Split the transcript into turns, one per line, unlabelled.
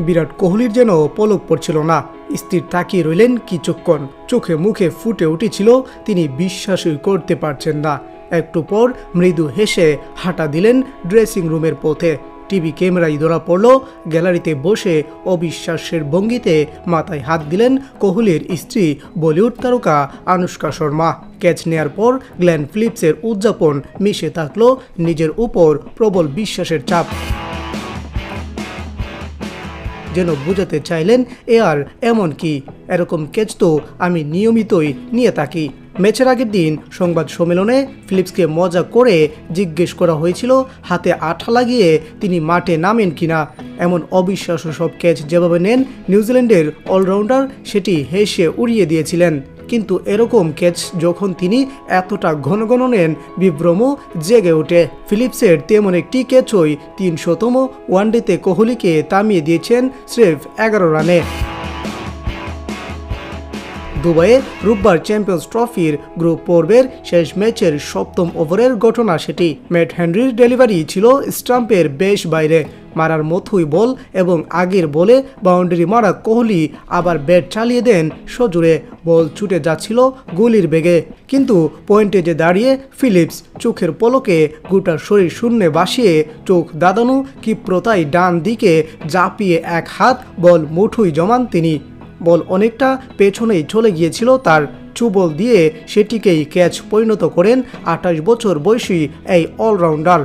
বিরাট কোহলির যেন পলক পড়ছিল না। স্থির তাকিয়ে রইলেন কিছুক্ষণ। চোখে মুখে ফুটে উঠেছিল, তিনি বিশ্বাসই করতে পারছেন না। একটু পর মৃদু হেসে হাঁটা দিলেন ড্রেসিং রুমের পথে। টিভি ক্যামেরায় ধরা পড়ল, গ্যালারিতে বসে অবিশ্বাসের ভঙ্গিতে মাথায় হাত দিলেন কোহলির স্ত্রী বলিউড তারকা আনুষ্কা শর্মা। ক্যাচ নেয়ার পর গ্ল্যান ফিলিপসের উদযাপন মিশে থাকল, নিজের উপর প্রবল বিশ্বাসের চাপ। যেন বোঝাতে চাইলেন, এ আর এমন কি? এরকম ক্যাচ তো আমি নিয়মিতই নিয়ে থাকি। ম্যাচের আগের দিন সংবাদ সম্মেলনে ফিলিপসকে মজা করে জিজ্ঞেস করা হয়েছিল, হাতে আঠা লাগিয়ে তিনি মাঠে নামেন কিনা? এমন অবিশ্বাস্য সব ক্যাচ যেভাবে নেন, নিউজিল্যান্ডের অলরাউন্ডার সেটি হেসে উড়িয়ে দিয়েছিলেন। কিন্তু এরকম ক্যাচ যখন তিনি এতটা ঘন ঘন নেন বিভ্রম জেগে ওঠে। ফিলিপসের তেমন একটি ক্যাচই তিনশোতম ওয়ানডেতে কোহলিকে তামিয়ে দিয়েছেন স্রেফ এগারো রানে। দুবাইয়ে রোববার চ্যাম্পিয়ন্স ট্রফির গ্রুপ পর্বের শেষ ম্যাচের সপ্তম ওভারের ঘটনা সেটি। ম্যাট হেনরির ডেলিভারি ছিল স্টাম্পের বেশ বাইরে। মারার মতোই বল এবং আগের বলে বাউন্ডারি মারা কোহলি আবার ব্যাট চালিয়ে দেন সজোরে। বল ছুটে যাচ্ছিল গুলির বেগে। কিন্তু পয়েন্টে যে দাঁড়িয়ে ফিলিপস চোখের পলকে গোটা শরীর শূন্যে বাসিয়ে চোখ দাদানো ক্ষিপ্রতায় ডান দিকে জাপিয়ে এক হাত বল মুঠুই জমান তিনি। বল অনেকটা পেছনেই চলে গিয়েছিল তার চুবল দিয়ে সেটিকেই ক্যাচ পরিণত করেন আঠাশ বছর বয়সী এই অলরাউন্ডার।